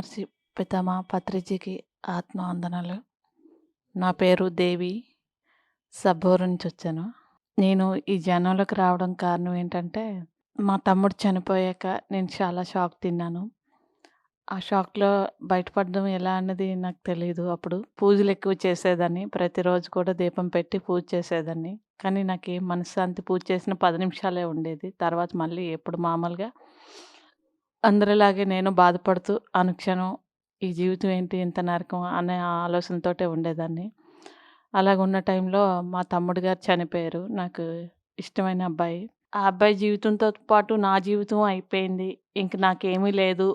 మహర్షి పితమ పత్రిజీకి ఆత్మవందనలు నా పేరు దేవి. సబ్బోరు నుంచి వచ్చాను నేను ఈ జనంలోకి రావడం కారణం ఏంటంటే, మా తమ్ముడు చనిపోయాక నేను చాలా షాక్ తిన్నాను. ఆ షాక్‌లో బయటపడడం ఎలా అన్నది నాకు తెలియదు అప్పుడు. పూజలు ఎక్కువ చేసేదాన్ని. ప్రతిరోజు కూడా దీపం పెట్టి పూజ చేసేదాన్ని. కానీ నాకు మనశ్శాంతి పూజ చేసిన పది నిమిషాలే ఉండేది. తర్వాత మళ్ళీ ఎప్పుడు మామూలుగా అందరిలాగే నేను బాధపడుతూ అనుక్షణం ఈ జీవితం ఏంటి ఇంత నరకం అనే ఆలోచనతోటే ఉండేదాన్ని. అలాగ ఉన్న టైంలో మా తమ్ముడు గారు చనిపోయారు. నాకు ఇష్టమైన అబ్బాయి. ఆ అబ్బాయి జీవితంతో పాటు నా జీవితం అయిపోయింది. ఇంక నాకేమీ లేదు.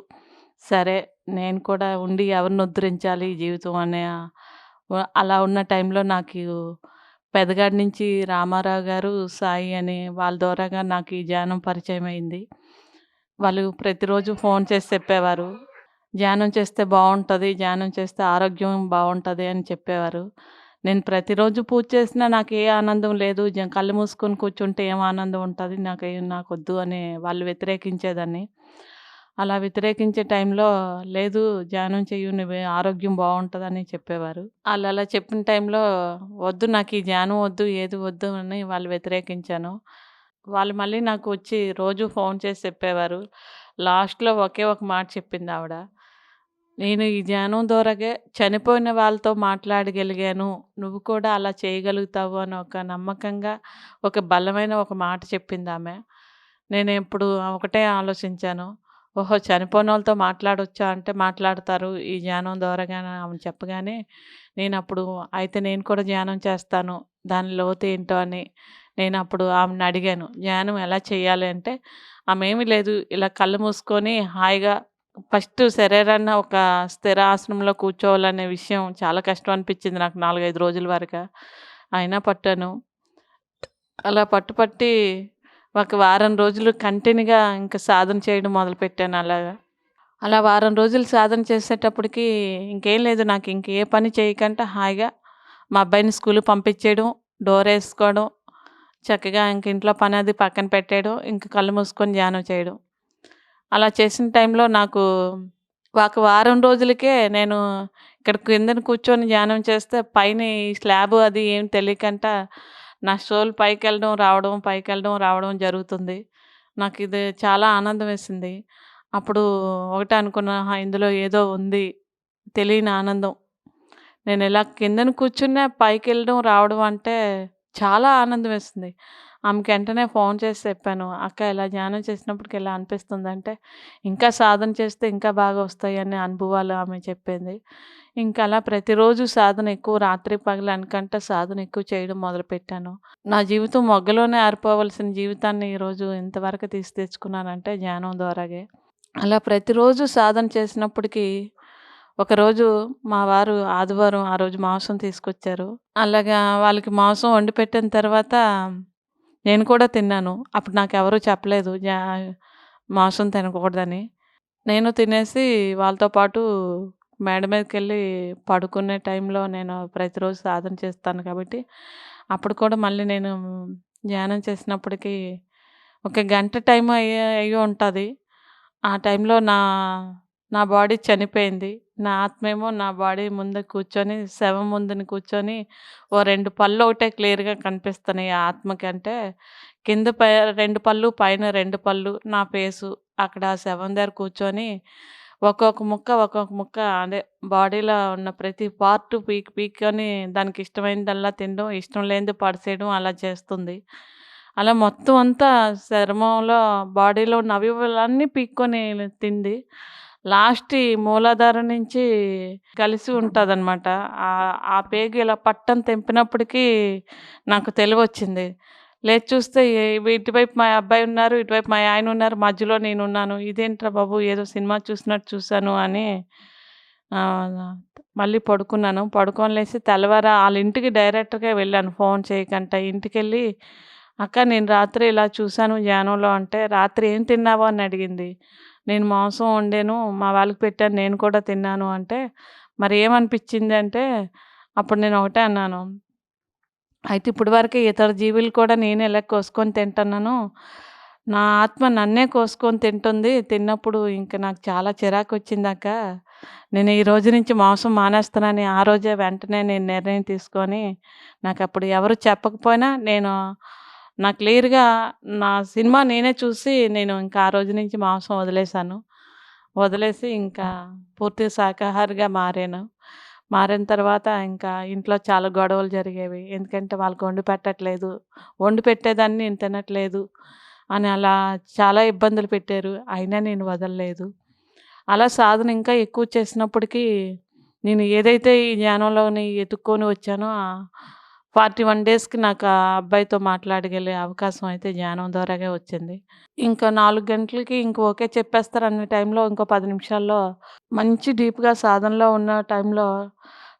సరే నేను కూడా ఉండి ఎవరిని ఉద్ధరించాలి ఈ జీవితం అనే అలా ఉన్న టైంలో నాకు పెదగాడి నుంచి రామారావు గారు, సాయి అని వాళ్ళ ద్వారాగా నాకు ఈ ధ్యానం పరిచయం అయింది. వాళ్ళు ప్రతిరోజు ఫోన్ చేసి చెప్పేవారు. ధ్యానం చేస్తే బాగుంటుంది ధ్యానం చేస్తే ఆరోగ్యం బాగుంటుంది అని చెప్పేవారు. నేను ప్రతిరోజు పూజ చేసినా నాకు ఏ ఆనందం లేదు. కళ్ళు మూసుకొని కూర్చుంటే ఏం ఆనందం ఉంటుంది ఉంటది. నాకు వద్దు అని వాళ్ళు వ్యతిరేకించేదాన్ని. అలా వ్యతిరేకించే టైంలో లేదు ధ్యానం చెయ్యి నువ్వు ఆరోగ్యం బాగుంటుందని చెప్పేవారు. ఆళ్ళలా చెప్పిన టైంలో వద్దు నాకు ఈ ధ్యానం వద్దు, ఏది వద్దు అని వాళ్ళు వ్యతిరేకించాను. వాళ్ళు మళ్ళీ నాకు వచ్చి రోజు ఫోన్ చేసి చెప్పేవారు. లాస్ట్‌లో ఒకే ఒక మాట చెప్పింది ఆవిడ నేను ఈ ధ్యానం ద్వారాగే చనిపోయిన వాళ్ళతో మాట్లాడగలిగాను. నువ్వు కూడా అలా చేయగలుగుతావు అని ఒక నమ్మకంగా ఒక బలమైన ఒక మాట చెప్పింది ఆమె నేను ఇప్పుడు ఒకటే ఆలోచించాను. ఓహో! చనిపోయిన వాళ్ళతో మాట్లాడొచ్చా అంటే మాట్లాడతారు ఈ ధ్యానం ద్వారాగానే ఆమె చెప్పగానే నేను అప్పుడు అయితే నేను కూడా ధ్యానం చేస్తాను. దాని లోతేంటో అని నేను అప్పుడు ఆమెని అడిగాను. ధ్యానం ఎలా చేయాలి అంటే ఆమేమి లేదు ఇలా కళ్ళు మూసుకొని హాయిగా ఫస్ట్ శరీరాన్ని ఒక స్థిర ఆసనంలో కూర్చోవాలనే విషయం చాలా కష్టం అనిపించింది నాకు 4, 5 రోజుల వరకు అయినా పట్టాను. అలా పట్టు పట్టి ఒక వారం రోజులు కంటిన్యూగా ఇంకా సాధన చేయడం మొదలుపెట్టాను అలాగా. అలా వారం రోజులు సాధన చేసేటప్పటికి ఇంకేం లేదు నాకు ఇంకే పని చేయకుండా హాయిగా మా అబ్బాయిని స్కూలుకి పంపించేయడం, డోరేసుకోవడం, చక్కగా ఇంక ఇంట్లో పని అది పక్కన పెట్టేయడం, ఇంక కళ్ళు మూసుకొని ధ్యానం చేయడం. అలా చేసిన టైంలో నాకు ఒక వారం రోజులకే నేను ఇక్కడ కిందన కూర్చొని ధ్యానం చేస్తే పైన ఈ స్లాబ్ అది ఏం తెలియకంట నా సోల్ పైకెళ్ళడం, రావడం, పైకి వెళ్ళడం రావడం జరుగుతుంది. నాకు ఇది చాలా ఆనందం వేసింది. అప్పుడు ఒకటే అనుకున్నా ఇందులో ఏదో ఉంది. తెలియని ఆనందం. నేను నేనిలా కిందన కూర్చున్నా పైకెళ్ళడం, రావడం అంటే చాలా ఆనందం వేస్తుంది ఆమెకి వెంటనే ఫోన్ చేసి చెప్పాను. అక్క ఇలా ధ్యానం చేసినప్పటికి ఎలా అనిపిస్తుంది అంటే ఇంకా సాధన చేస్తే ఇంకా బాగా వస్తాయి అనే అనుభవాలు ఆమె చెప్పింది. ఇంకా అలా ప్రతిరోజు సాధన ఎక్కువ రాత్రి పగలు అనుకంటే సాధన ఎక్కువ చేయడం మొదలుపెట్టాను. నా జీవితం మొగ్గలోనే ఆరిపోవలసిన జీవితాన్ని ఈరోజు ఇంతవరకు తీసి తెచ్చుకున్నానంటే ధ్యానం ద్వారాగే. అలా ప్రతిరోజు సాధన చేసినప్పటికీ ఒకరోజు మా వారు ఆదివారం ఆ రోజు మాంసం తీసుకొచ్చారు. అలాగా వాళ్ళకి మాంసం వండి పెట్టిన తర్వాత నేను కూడా తిన్నాను. అప్పుడు నాకు ఎవరూ చెప్పలేదు మాంసం తినకూడదని. నేను తినేసి వాళ్ళతో పాటు మేడ మీదకెళ్ళి పడుకునే టైంలో నేను ప్రతిరోజు సాధన చేస్తాను కాబట్టి, అప్పుడు కూడా మళ్ళీ నేను ధ్యానం చేసినప్పటికీ ఒక గంట టైం అయ్యే అయ్యి ఉంటుంది ఆ టైంలో నా నా బాడీ చనిపోయింది. నా ఆత్మేమో నా బాడీ ముందు కూర్చొని శవం ముందుని కూర్చొని ఓ రెండు పళ్ళు ఒకటే క్లియర్‌గా కనిపిస్తున్నాయి ఆ ఆత్మకంటే. కింద పై రెండు పళ్ళు, పైన రెండు పళ్ళు, నా ఫేసు అక్కడ శవం దగ్గర కూర్చొని ఒక్కొక్క ముక్క, ఒక్కొక్క ముక్క అదే బాడీలో ఉన్న ప్రతి పార్ట్ పీక్ పీక్కొని దానికి ఇష్టమైనదల్లా తినడం, ఇష్టం లేనిది పడిసేయడం అలా చేస్తుంది. అలా మొత్తం అంతా చర్మంలో బాడీలో ఉన్న అవయవాలన్నీ పీక్కొని తింది. లాస్ట్ మూలాధార మూలాధారం నుంచి కలిసి ఉంటుంది అనమాట ఆ పేగు ఇలా పట్టం తెంపినప్పటికీ నాకు తెలివొచ్చింది. లేచి చూస్తే ఇటువైపు మా అబ్బాయి ఉన్నారు, ఇటువైపు మా ఆయన ఉన్నారు, మధ్యలో నేనున్నాను. ఇదేంట్రా బాబు ఏదో సినిమా చూసినట్టు చూశాను అని మళ్ళీ పడుకున్నాను. పడుకొని లేచి తెల్లవారు వాళ్ళ ఇంటికి డైరెక్ట్‌గా వెళ్ళాను ఫోన్ చేయకంట. ఇంటికెళ్ళి అక్క నేను రాత్రి ఇలా చూశాను ధ్యానంలో అంటే, రాత్రి ఏం తిన్నావో అని అడిగింది. నేను మాంసం వండాను. మా వాళ్ళకి పెట్టాను. నేను కూడా తిన్నాను అంటే, మరి ఏమనిపించింది అంటే, అప్పుడు నేను ఒకటే అన్నాను. అయితే ఇప్పటి వరకు ఇతర జీవులు కూడా నేనే ఇలా కోసుకొని తింటున్నాను. నా ఆత్మ నన్నే కోసుకొని తింటుంది. తిన్నప్పుడు ఇంక నాకు చాలా చిరాకు చిరాకొచ్చిందక్క. నేను ఈ రోజు నుంచి మాంసం మానేస్తానని ఆ రోజే వెంటనే నేను నిర్ణయం తీసుకొని, నాకు అప్పుడు ఎవరు చెప్పకపోయినా నేను నా క్లియర్‌గా నా సినిమా నేనే చూసి నేను ఇంకా ఆ రోజు నుంచి మాంసం వదిలేసాను. వదిలేసి ఇంకా పూర్తి శాకాహారిగా మారాను. మారిన తర్వాత ఇంకా ఇంట్లో చాలా గొడవలు జరిగేవి. ఎందుకంటే వాళ్ళకి వండి పెట్టట్లేదు. వండి పెట్టేదాన్ని నేను తినట్లేదు అని అలా చాలా ఇబ్బందులు పెట్టారు. అయినా నేను వదలలేదు. అలా సాధన ఇంకా ఎక్కువ చేసినప్పటికీ నేను ఏదైతే ఈ జ్ఞానంలోని ఎతుక్కొని వచ్చానో ఫార్టీ వన్ డేస్‌కి నాకు ఆ అబ్బాయితో మాట్లాడగలిగే అవకాశం అయితే జ్ఞానం ద్వారాగా వచ్చింది. ఇంకా నాలుగు గంటలకి ఇంక ఓకే చెప్పేస్తారన్న టైంలో ఇంకో పది నిమిషాల్లో మంచి డీప్‌గా సాధనలో ఉన్న టైంలో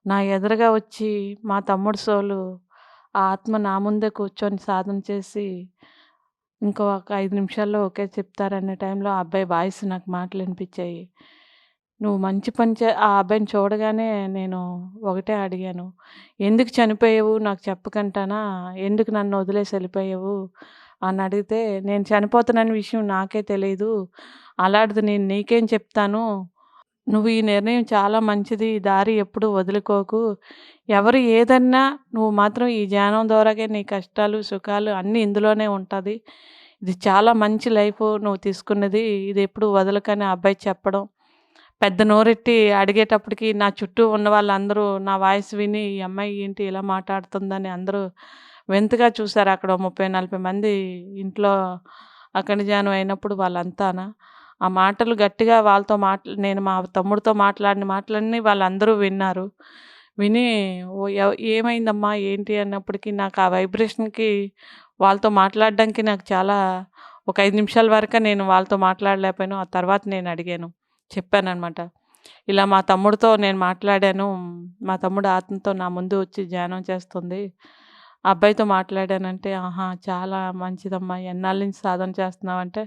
నా ఎదురుగా వచ్చి మా తమ్ముడు సోలు ఆ ఆత్మ నా ముందే కూర్చొని సాధన చేసి ఇంకో ఒక ఐదు నిమిషాల్లో ఓకే చెప్తారనే టైంలో ఆ అబ్బాయి వాయిస్ నాకు మాటలు వినిపించాయి. నువ్వు మంచి పని చే ఆ అబ్బాయిని చూడగానే నేను ఒకటే అడిగాను. "ఎందుకు చనిపోయావు నాకు చెప్పకంటానా? ఎందుకు నన్ను వదిలేసి వెళ్ళిపోయావు?" అని అడిగితే, "నేను చనిపోతానన్న విషయం నాకే తెలియదు అలాంటిది నేను నీకేం చెప్తాను. నువ్వు ఈ నిర్ణయం చాలా మంచిది. ఈ దారి ఎప్పుడు వదులుకోకు. ఎవరు ఏదన్నా నువ్వు మాత్రం ఈ ధ్యానం ద్వారాగే నీ కష్టాలు, సుఖాలు అన్నీ ఇందులోనే ఉంటుంది ఇది చాలా మంచి లైఫ్ నువ్వు తీసుకున్నది. ఇది ఎప్పుడు వదలకని" ఆ అబ్బాయి చెప్పడం. పెద్ద నోరెట్టి అడిగేటప్పటికి నా చుట్టూ ఉన్న వాళ్ళందరూ నా వాయిస్ విని, "ఈ అమ్మాయి ఏంటి ఇలా మాట్లాడుతుందని" అందరూ వింతగా చూసారు. అక్కడ ముప్పై నలభై మంది ఇంట్లో అఖండ అయినప్పుడు వాళ్ళంతానా ఆ మాటలు గట్టిగా వాళ్ళతో మాట్లా నేను మా తమ్ముడితో మాట్లాడిన మాటలన్నీ వాళ్ళందరూ విన్నారు. విని ఓ "ఏమైందమ్మా? ఏంటి?" అన్నప్పటికీ నాకు ఆ వైబ్రేషన్‌కి వాళ్ళతో మాట్లాడడానికి నాకు చాలా ఒక ఐదు నిమిషాల వరకు నేను వాళ్ళతో మాట్లాడలేకపోయాను. ఆ తర్వాత నేను అడిగాను. చెప్పాననమాట. ఇలా మా తమ్ముడితో నేను మాట్లాడాను. మా తమ్ముడు ఆత్మతో నా ముందు వచ్చి ధ్యానం చేస్తుంది. అబ్బాయితో మాట్లాడానంటే, "ఆహా! చాలా మంచిదమ్మా. ఎన్నాళ్ళ నుంచి సాధన చేస్తున్నావంటే"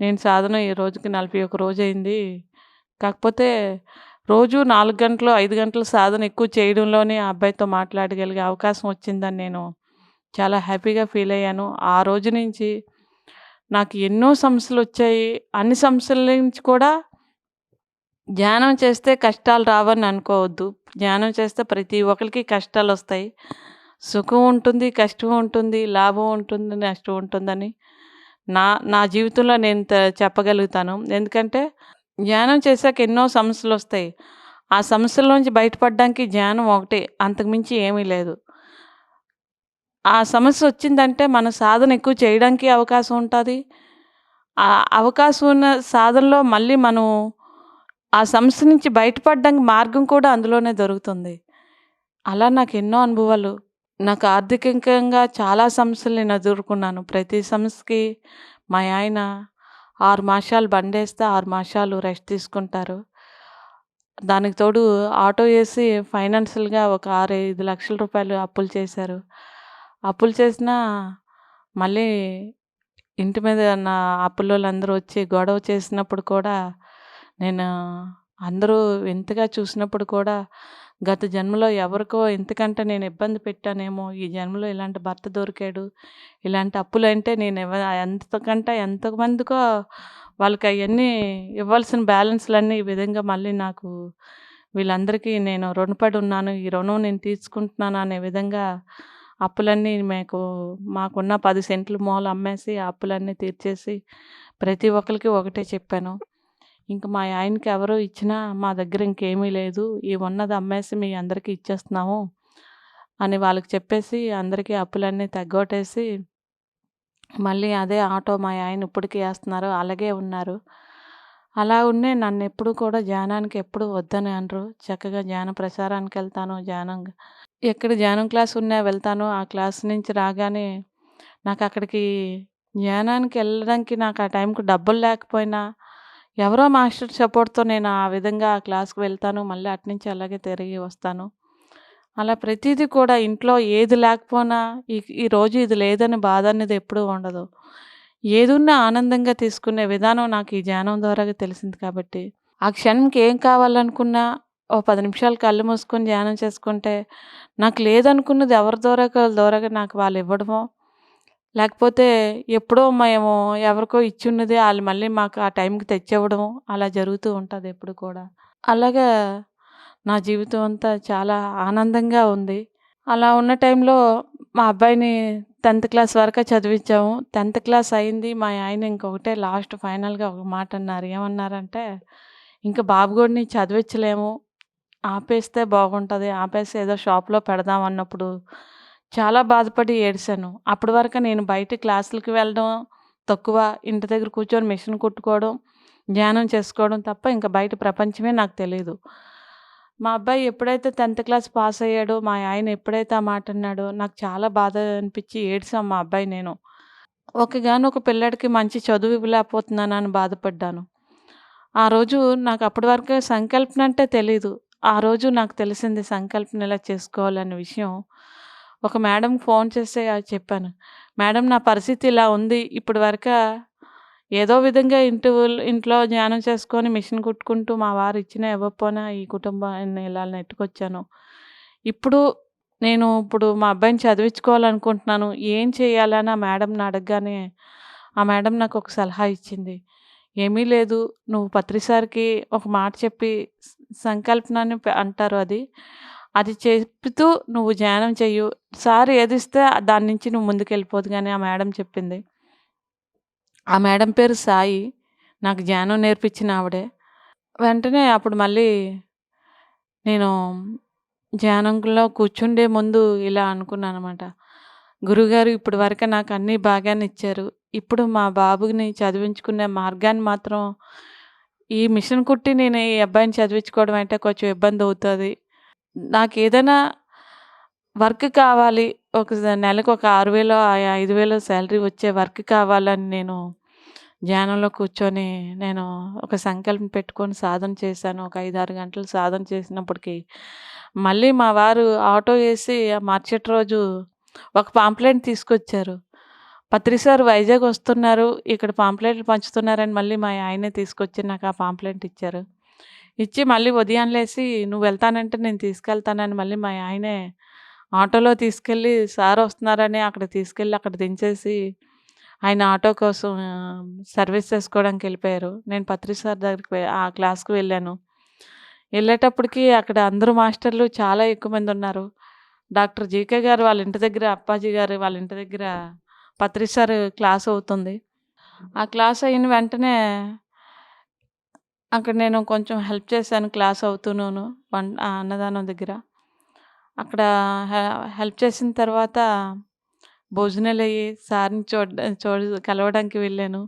నేను సాధన ఈ రోజుకి నలభై ఒక రోజు అయింది కాకపోతే రోజు నాలుగు గంటలు, ఐదు గంటలు సాధన ఎక్కువ చేయడంలోనే ఆ అబ్బాయితో మాట్లాడగలిగే అవకాశం వచ్చిందని నేను చాలా హ్యాపీగా ఫీల్ అయ్యాను. ఆ రోజు నుంచి నాకు ఎన్నో సమస్యలు వచ్చాయి అన్ని సమస్యల నుంచి కూడా ధ్యానం చేస్తే కష్టాలు రావని అనుకోవద్దు. ధ్యానం చేస్తే ప్రతి ఒక్కరికి కష్టాలు వస్తాయి సుఖం ఉంటుంది, కష్టం ఉంటుంది, లాభం ఉంటుంది, నష్టం ఉంటుందని నా నా జీవితంలో నేను చెప్పగలుగుతాను. ఎందుకంటే ధ్యానం చేశాక ఎన్నో సమస్యలు వస్తాయి ఆ సమస్యల నుంచి బయటపడడానికి ధ్యానం ఒకటే. అంతకుమించి ఏమీ లేదు. ఆ సమస్య వచ్చిందంటే మన సాధన ఎక్కువ చేయడానికి అవకాశం ఉంటుంది ఆ అవకాశం ఉన్న సాధనలో మళ్ళీ మనం ఆ సమస్య నుంచి బయటపడడానికి మార్గం కూడా అందులోనే దొరుకుతుంది. అలా నాకు ఎన్నో అనుభవాలు. నాకు ఆర్థికంగా చాలా సమస్యలు నేను ఎదుర్కొన్నాను. ప్రతి సమస్యకి మా ఆయన ఆరు మాసాలు బండేస్తే ఆరు మాసాలు రెస్ట్ తీసుకుంటారు. దానికి తోడు ఆటో వేసి ఫైనాన్షియల్‌గా ఒక 6, 5 లక్షల రూపాయలు అప్పులు చేశారు. అప్పులు చేసినా మళ్ళీ ఇంటి మీద నా అప్పులోళ్ళందరూ వచ్చి గొడవ చేసినప్పుడు కూడా నేను అందరూ వింతగా చూసినప్పుడు కూడా గత జన్మలో ఎవరికో ఇంతకంటే నేను ఇబ్బంది పెట్టానేమో, ఈ జన్మలో ఇలాంటి భర్త దొరికాడు. ఇలాంటి అప్పులు అంటే నేను ఎవ ఎంతకంటే ఎంతమందికో వాళ్ళకి అవన్నీ ఇవ్వాల్సిన బ్యాలెన్స్‌లన్నీ ఈ విధంగా మళ్ళీ నాకు వీళ్ళందరికీ నేను రుణపడి ఉన్నాను. ఈ రుణం నేను తీర్చుకుంటున్నాను అనే విధంగా అప్పులన్నీ మీకు మాకున్న పది సెంట్లు మూల అమ్మేసి ఆ అప్పులన్నీ తీర్చేసి ప్రతి ఒక్కరికి ఒకటే చెప్పాను. ఇంక మా ఆయనకి ఎవరు ఇచ్చినా మా దగ్గర ఇంకేమీ లేదు. ఈ ఉన్నది అమ్మేసి మీ అందరికీ ఇచ్చేస్తున్నాము అని వాళ్ళకి చెప్పేసి అందరికీ అప్పులన్నీ తగ్గొట్టేసి మళ్ళీ అదే ఆటో మా ఆయన ఇప్పటికి వేస్తున్నారు అలాగే ఉన్నారు. అలా ఉండే నన్నెప్పుడు కూడా ధ్యానానికి ఎప్పుడు వద్దని అనరు. చక్కగా ధ్యాన ప్రచారానికెళ్తాను. ధ్యానం ఎక్కడ ధ్యానం క్లాస్ ఉన్నా వెళ్తాను. ఆ క్లాస్ నుంచి రాగానే నాకు అక్కడికి ధ్యానానికి వెళ్ళడానికి నాకు ఆ టైంకి డబ్బులు లేకపోయినా ఎవరో మాస్టర్ సపోర్ట్‌తో నేను ఆ విధంగా ఆ క్లాస్‌కి వెళ్తాను. మళ్ళీ అట్నుంచి అలాగే తిరిగి వస్తాను. అలా ప్రతిదీ కూడా ఇంట్లో ఏది లేకపోయినా ఈ ఈరోజు ఇది లేదని బాధ అనేది ఎప్పుడూ ఉండదు. ఏదున్నా ఆనందంగా తీసుకునే విధానం నాకు ఈ ధ్యానం ద్వారా తెలిసింది కాబట్టి, ఆ క్షణంకి ఏం కావాలనుకున్నా ఓ పది నిమిషాలు కళ్ళు మూసుకొని ధ్యానం చేసుకుంటే, నాకు లేదనుకున్నది ఎవరి ద్వారా ద్వారా నాకు వాళ్ళు ఇవ్వడమో, లేకపోతే ఎప్పుడో మేము ఎవరికో ఇచ్చి ఉన్నది వాళ్ళు మళ్ళీ మాకు ఆ టైంకి తెచ్చివ్వడం అలా జరుగుతూ ఉంటుంది ఎప్పుడు కూడా. అలాగా నా జీవితం అంతా చాలా ఆనందంగా ఉంది. అలా ఉన్న టైంలో మా అబ్బాయిని 10థ్ క్లాస్ వరకే చదివించాము. 10థ్ క్లాస్ అయింది. మా ఆయన ఇంకొకటే లాస్ట్ ఫైనల్‌గా ఒక మాట అన్నారు. ఏమన్నారంటే, ఇంకా బాబుగోడిని చదివించలేము ఆపేస్తే బాగుంటుంది ఆపేసి ఏదో షాప్‌లో పెడదాం" అన్నప్పుడు చాలా బాధపడి ఏడ్చాను అప్పటి వరకు నేను బయట క్లాసులకి వెళ్ళడం తక్కువ. ఇంటి దగ్గర కూర్చొని మిషన్ కుట్టుకోవడం, ధ్యానం చేసుకోవడం తప్ప ఇంకా బయట ప్రపంచమే నాకు తెలియదు మా అబ్బాయి ఎప్పుడైతే 10థ్ క్లాస్ పాస్ అయ్యాడో, మా ఆయన ఎప్పుడైతే ఆ మాట అన్నాడో నాకు చాలా బాధ అనిపించి ఏడ్చాం మా అబ్బాయి నేను. ఒక్కగానొక పిల్లాడికి మంచి చదువు ఇవ్వలేకపోతున్నానని బాధపడ్డాను. ఆ రోజు నాకు అప్పటి వరకు సంకల్పన అంటే తెలీదు. ఆ రోజు నాకు తెలిసింది సంకల్పన ఇలా చేసుకోవాలనే విషయం. ఒక మేడం ఫోన్ చేస్తే చెప్పాను. మేడం నా పరిస్థితి ఇలా ఉంది. ఇప్పటి వరకు ఏదో విధంగా ఇంటి ఇంట్లో ధ్యానం చేసుకొని మిషన్ కుట్టుకుంటూ మా వారు ఇచ్చినా ఇవ్వకపోయినా ఈ కుటుంబాన్ని ఇలా నెట్టుకొచ్చాను. ఇప్పుడు నేను ఇప్పుడు మా అబ్బాయిని చదివించుకోవాలనుకుంటున్నాను. ఏం చేయాలని ఆ మేడంని అడగగానే, ఆ మేడం నాకు ఒక సలహా ఇచ్చింది. "ఏమీ లేదు. నువ్వు పత్రిసారికి ఒక మాట చెప్పి సంకల్పనని అంటారు అది. అది చెప్తూ నువ్వు ధ్యానం చెయ్యు. సార్ ఏదిస్తే దాని నుంచి నువ్వు ముందుకెళ్ళిపోదు కానీ ఆ మేడం చెప్పింది. ఆ మేడం పేరు సాయి. నాకు ధ్యానం నేర్పించిన ఆవిడే. వెంటనే అప్పుడు మళ్ళీ నేను ధ్యానంలో కూర్చుండే ముందు ఇలా అనుకున్నాను అనమాట గురుగారు ఇప్పటి వరకు నాకు అన్నీ బాగానే ఇచ్చారు. ఇప్పుడు మా బాబుని చదివించుకునే మార్గాన్ని మాత్రం ఈ మిషన్ కుట్టి నేను ఈ అబ్బాయిని చదివించుకోవడం అంటే కొంచెం ఇబ్బంది అవుతుంది నాకేదైనా వర్క్ కావాలి. ఒక నెలకు ఒక 6000 ఆహ్, 5000 సాలరీ వచ్చే వర్క్ కావాలని నేను ధ్యానంలో కూర్చొని నేను ఒక సంకల్పం పెట్టుకొని సాధన చేశాను. ఒక 5, 6 గంటలు సాధన చేసినప్పటికీ మళ్ళీ మా వారు ఆటో వేసి మరుసటి రోజు ఒక పాంప్లెంట్ తీసుకొచ్చారు. పత్రిసారు వైజాగ్ వస్తున్నారు. ఇక్కడ పాంప్లెట్లు పంచుతున్నారని" మళ్ళీ మా ఆయనే తీసుకొచ్చి నాకు ఆ పాంప్లెంట్ ఇచ్చారు. ఇచ్చి మళ్ళీ ఉదయం లేసి "నువ్వు వెళ్తానంటే నేను తీసుకెళ్తానని" మళ్ళీ మా ఆయనే ఆటోలో తీసుకెళ్ళి సార్ వస్తున్నారని అక్కడ తీసుకెళ్ళి అక్కడ దించేసి ఆయన ఆటో కోసం సర్వీస్ చేసుకోవడానికి వెళ్ళిపోయారు. నేను పత్రి సార్ దగ్గరికి ఆ క్లాస్‌కి వెళ్ళాను. వెళ్ళేటప్పటికి అక్కడ అందరూ మాస్టర్లు చాలా ఎక్కువ మంది ఉన్నారు డాక్టర్ జీకే గారు వాళ్ళ ఇంటి దగ్గర అప్పాజీ గారు వాళ్ళ ఇంటి దగ్గర పత్రి సార్ క్లాస్ అవుతుంది. ఆ క్లాస్ అయిన వెంటనే అక్కడ నేను కొంచెం హెల్ప్ చేశాను క్లాస్ అవుతున్నాను వన్ అన్నదానం దగ్గర. అక్కడ హె హెల్ప్ చేసిన తర్వాత భోజనాలు అయ్యి సార్‌ని చూడ చూడ కలవడానికి వెళ్ళాను.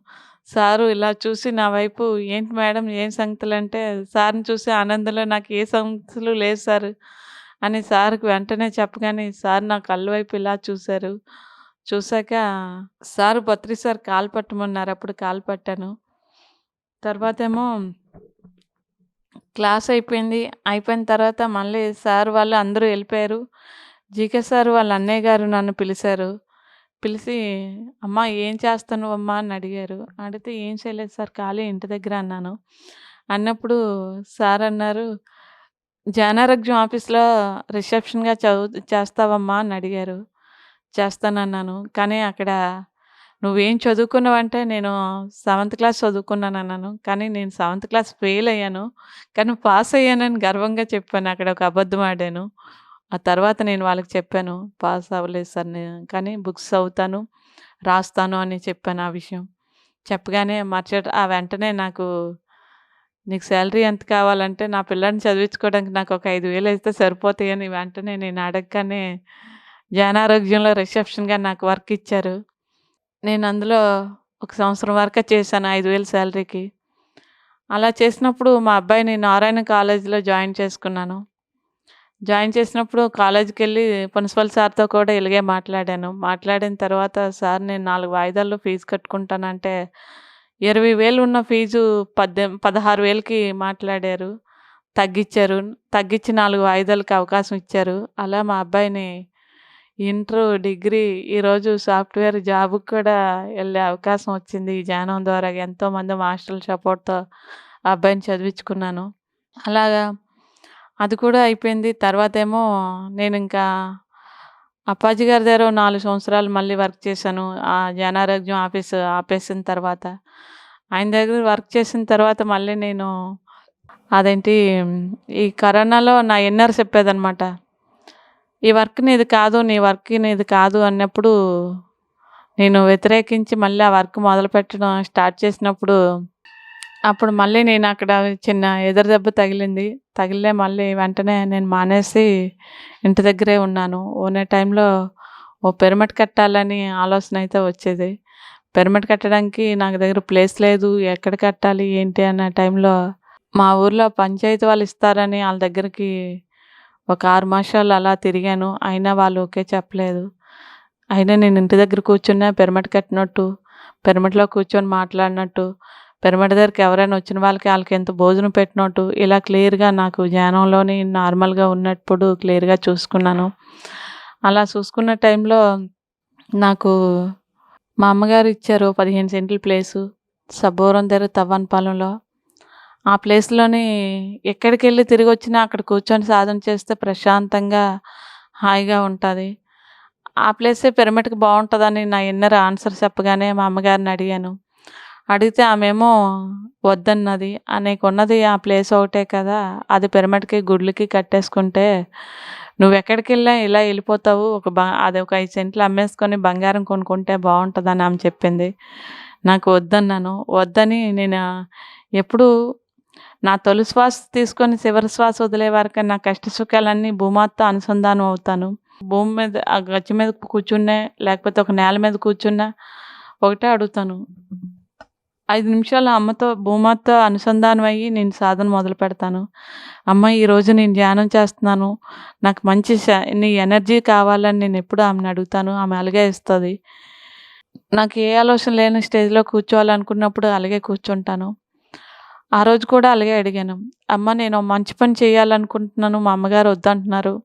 సారు ఇలా చూసి నా వైపు "ఏంటి మేడం ఏం సంగతులంటే" సార్‌ని చూసి ఆనందంలో "నాకు ఏ సంగతులు లేదు సార్" అని సార్‌కి వెంటనే చెప్పగానే సార్ నా కళ్ళు వైపు ఇలా చూశారు చూసాక సారు పత్రి సార్ కాలు పట్టమన్నారు. అప్పుడు కాలు పట్టాను. తర్వాతేమో క్లాస్ అయిపోయింది. అయిపోయిన తర్వాత మళ్ళీ సార్ వాళ్ళు అందరూ వెళ్ళిపోయారు జీకే సార్ వాళ్ళ అన్నయ్య గారు నన్ను పిలిచారు పిలిచి "అమ్మా ఏం చేస్తున్నావమ్మా?" అని అడిగారు. అడిగితే "ఏం చేయలేదు సార్ ఖాళీ ఇంటి దగ్గర" అన్నాను. అన్నప్పుడు సార్ అన్నారు, జానారోగ్యం ఆఫీస్‌లో రిసెప్షన్‌గా చదువు చేస్తావమ్మా?" అని అడిగారు. చేస్తానన్నాను. కానీ అక్కడ "నువ్వేం చదువుకున్నావంటే" నేను సెవెంత్ క్లాస్ చదువుకున్నాను అన్నాను కానీ నేను సెవెంత్ క్లాస్ ఫెయిల్ అయ్యాను. కానీ పాస్ అయ్యానని గర్వంగా చెప్పాను. అక్కడ ఒక అబద్ధం ఆడాను. ఆ తర్వాత నేను వాళ్ళకి చెప్పాను. పాస్ అవ్వలేదు సార్ నేను. కానీ బుక్స్ చదువుతాను, రాస్తాను అని చెప్పాను ఆ విషయం. చెప్పగానే మర్చట ఆ వెంటనే నాకు "నీకు శాలరీ ఎంత కావాలంటే" నా పిల్లల్ని చదివించుకోవడానికి నాకు ఒక ఐదు వేలు అయితే సరిపోతాయని వెంటనే నేను అడగగానే జనారోగ్యంలో రిసెప్షన్‌గా నాకు వర్క్ ఇచ్చారు. నేను అందులో ఒక సంవత్సరం వరకే చేశాను ఐదు వేల శాలరీకి అలా చేసినప్పుడు మా అబ్బాయిని నారాయణ కాలేజీలో జాయిన్ చేసుకున్నాను. జాయిన్ చేసినప్పుడు కాలేజీకి వెళ్ళి ప్రిన్సిపల్ సార్‌తో కూడా ఇలాగే మాట్లాడాను. మాట్లాడిన తర్వాత "సార్ నేను నాలుగు వాయిదాల్లో ఫీజు కట్టుకుంటానంటే" ఇరవై వేలు ఉన్న ఫీజు పద్దె పదహారు వేలకి మాట్లాడారు. తగ్గించారు తగ్గించి నాలుగు వాయిదాలకి అవకాశం ఇచ్చారు. అలా మా అబ్బాయిని ఇంటర్ డిగ్రీ ఈరోజు సాఫ్ట్‌వేర్ జాబ్‌కి కూడా వెళ్ళే అవకాశం వచ్చింది. ఈ ధ్యానం ద్వారా ఎంతోమంది మాస్టర్ల సపోర్ట్‌తో ఆ అబ్బాయిని చదివించుకున్నాను. అలాగా అది కూడా అయిపోయింది. తర్వాత ఏమో నేను ఇంకా అప్పాజీ గారి దగ్గర నాలుగు సంవత్సరాలు మళ్ళీ వర్క్ చేశాను. ఆ జనారోగ్యం ఆఫీస్ ఆపేసిన తర్వాత. ఆయన దగ్గర వర్క్ చేసిన తర్వాత మళ్ళీ నేను అదేంటి ఈ కరోనాలో నా ఎన్ఆర్ చెప్పేదనమాట. "ఈ వర్క్ నీది కాదు. నీ వర్క్ నీది కాదు" అన్నప్పుడు నేను వ్యతిరేకించి మళ్ళీ ఆ వర్క్ మొదలుపెట్టడం స్టార్ట్ చేసినప్పుడు అప్పుడు మళ్ళీ నేను అక్కడ చిన్న ఎదురు దెబ్బ తగిలింది. తగిలే మళ్ళీ వెంటనే నేను మానేసి ఇంటి దగ్గరే ఉన్నాను. ఓనే టైంలో ఓ పిరమిడ్ కట్టాలని ఆలోచన అయితే వచ్చేది. పిరమిడ్ కట్టడానికి నాకు దగ్గర ప్లేస్ లేదు. ఎక్కడ కట్టాలి ఏంటి అన్న టైంలో మా ఊర్లో పంచాయతీ వాళ్ళు ఇస్తారని వాళ్ళ దగ్గరికి ఒక ఆరు మాసాలు అలా తిరిగాను. అయినా వాళ్ళు ఓకే చెప్పలేదు. అయినా నేను ఇంటి దగ్గర కూర్చున్నా పిరమిడ్ కట్టినట్టు, పిరమిడ్‌లో కూర్చొని మాట్లాడినట్టు, పిరమిడ్ దగ్గరికి ఎవరైనా వచ్చిన వాళ్ళకి వాళ్ళకి ఎంత భోజనం పెట్టినట్టు ఇలా క్లియర్‌గా నాకు ధ్యానంలోని నార్మల్‌గా ఉన్నప్పుడు క్లియర్‌గా చూసుకున్నాను. అలా చూసుకున్న టైంలో నాకు మా అమ్మగారు ఇచ్చారు 15 సెంట్ల ప్లేసు. సబ్బోరం దగ్గర తవ్వనపాలెంలో. ఆ ప్లేస్‌లోని ఎక్కడికెళ్ళి తిరిగొచ్చినా అక్కడ కూర్చొని సాధన చేస్తే ప్రశాంతంగా, హాయిగా ఉంటుంది ఆ ప్లేసే పిరమిడ్‌కి బాగుంటుందని నా ఇన్నర్ ఆన్సర్ చెప్పగానే మా అమ్మగారిని అడిగాను. అడిగితే ఆమెమో వద్దన్నది. "ఆ! నీకున్నది ఆ ప్లేస్ ఒకటే కదా! అది పిరమిడ్‌కి, గుడ్లకి కట్టేసుకుంటే నువ్వు ఎక్కడికెళ్ళినా ఇలా వెళ్ళిపోతావు ఒక బ అది ఒక ఐదు సెంట్లు అమ్మేసుకొని బంగారం కొనుక్కుంటే బాగుంటుందని ఆమె చెప్పింది. నాకు వద్దన్నాను. వద్దని నేను ఎప్పుడూ నా తొలి శ్వాస తీసుకొని చివరి శ్వాస వదిలే వరకు నా కష్ట సుఖాలన్నీ భూమాతో అనుసంధానం అవుతాను. భూమి మీద ఆ గచ్చి మీద కూర్చున్నా, లేకపోతే ఒక నేల మీద కూర్చున్నా ఒకటే అడుగుతాను. ఐదు నిమిషాలు అమ్మతో భూమాతో అనుసంధానం అయ్యి నేను సాధన మొదలు పెడతాను అమ్మ ఈరోజు నేను ధ్యానం చేస్తున్నాను. నాకు మంచి నీ ఎనర్జీ కావాలని నేను ఎప్పుడూ ఆమెను అడుగుతాను. ఆమె అలాగే ఇస్తుంది నాకు ఏ ఆలోచన లేని స్టేజ్‌లో కూర్చోవాలనుకున్నప్పుడు అలాగే కూర్చుంటాను. ఆ రోజు కూడా అలాగే అడిగాను. అమ్మ నేను మంచి పని చేయాలనుకుంటున్నాను. మా అమ్మగారు వద్దంటున్నారు.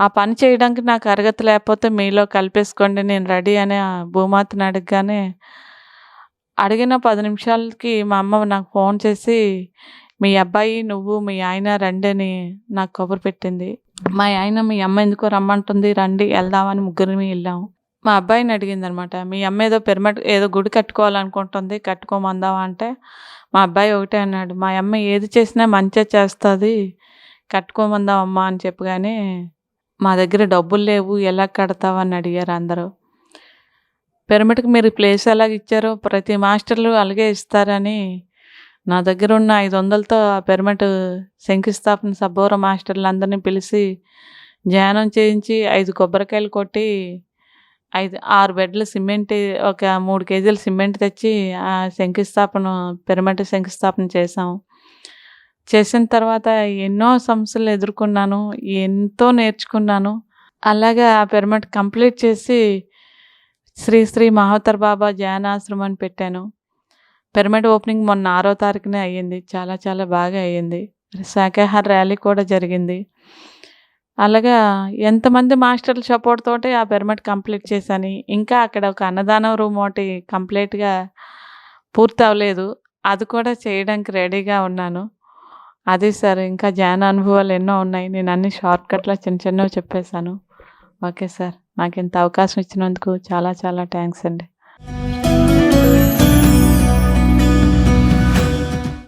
ఆ పని చేయడానికి నాకు అరగత లేకపోతే మీలో కలిపేసుకోండి. నేను రెడీ అని ఆ భూమాతని అడగగానే అడిగిన పది నిమిషాలకి మా అమ్మ నాకు ఫోన్ చేసి, "మీ అబ్బాయి, నువ్వు, మీ ఆయన రండి అని నాకు కబురు పెట్టింది. మా ఆయన "మీ అమ్మ ఎందుకో రమ్మంటుంది. రండి వెళ్దామని ముగ్గురిని వెళ్ళాము మా అబ్బాయిని అడిగిందనమాట. "మీ అమ్మ ఏదో పిరమిడ్ ఏదో గుడి కట్టుకోవాలనుకుంటుంది. కట్టుకోమందావా" అంటే మా అబ్బాయి ఒకటే అన్నాడు. "మా అమ్మ ఏది చేసినా మంచిగా చేస్తుంది కట్టుకోమందాం అమ్మ" అని చెప్పగానే "మా దగ్గర డబ్బులు లేవు. ఎలా కడతావు" అని అడిగారు అందరూ. పిరమిడ్‌కి మీరు ప్లేస్ ఎలాగ ఇచ్చారో ప్రతి మాస్టర్లు అలాగే ఇస్తారని నా దగ్గర ఉన్న 500లతో ఆ పిరమిడ్ శంకుస్థాపన సబ్బోర మాస్టర్లందరినీ పిలిచి ధ్యానం చేయించి ఐదు కొబ్బరికాయలు కొట్టి 5 6 బెడ్ల సిమెంట్ ఒక మూడు కేజీల సిమెంట్ తెచ్చి ఆ శంకుస్థాపన పిరమిడ్ శంకుస్థాపన చేశాం. చేసిన తర్వాత ఎన్నో సమస్యలు ఎదుర్కొన్నాను. ఎంతో నేర్చుకున్నాను. అలాగే ఆ పిరమిడ్ కంప్లీట్ చేసి శ్రీ శ్రీ మహోతర్ బాబా ధ్యానాశ్రమం అని పెట్టాను. పిరమిడ్ ఓపెనింగ్ మొన్న ఆరో తారీఖునే అయ్యింది. చాలా చాలా బాగా అయ్యింది. శాఖాహార ర్యాలీ కూడా జరిగింది. అలాగా ఎంతమంది మాస్టర్ల సపోర్ట్ తోటే ఆ పిరమిడ్ కంప్లీట్ చేశాను. ఇంకా అక్కడ ఒక అన్నదానం రూమ్ ఒకటి కంప్లీట్‌గా పూర్తి అవ్వలేదు. అది కూడా చేయడానికి రెడీగా ఉన్నాను. అదే సార్ ఇంకా ధ్యాన అనుభవాలు ఎన్నో ఉన్నాయి. నేను అన్ని షార్ట్‌కట్‌లో చిన్న చిన్నవి చెప్పేసాను. Okay sir. నాకు ఇంత అవకాశం ఇచ్చినందుకు చాలా చాలా థ్యాంక్స్ అండి.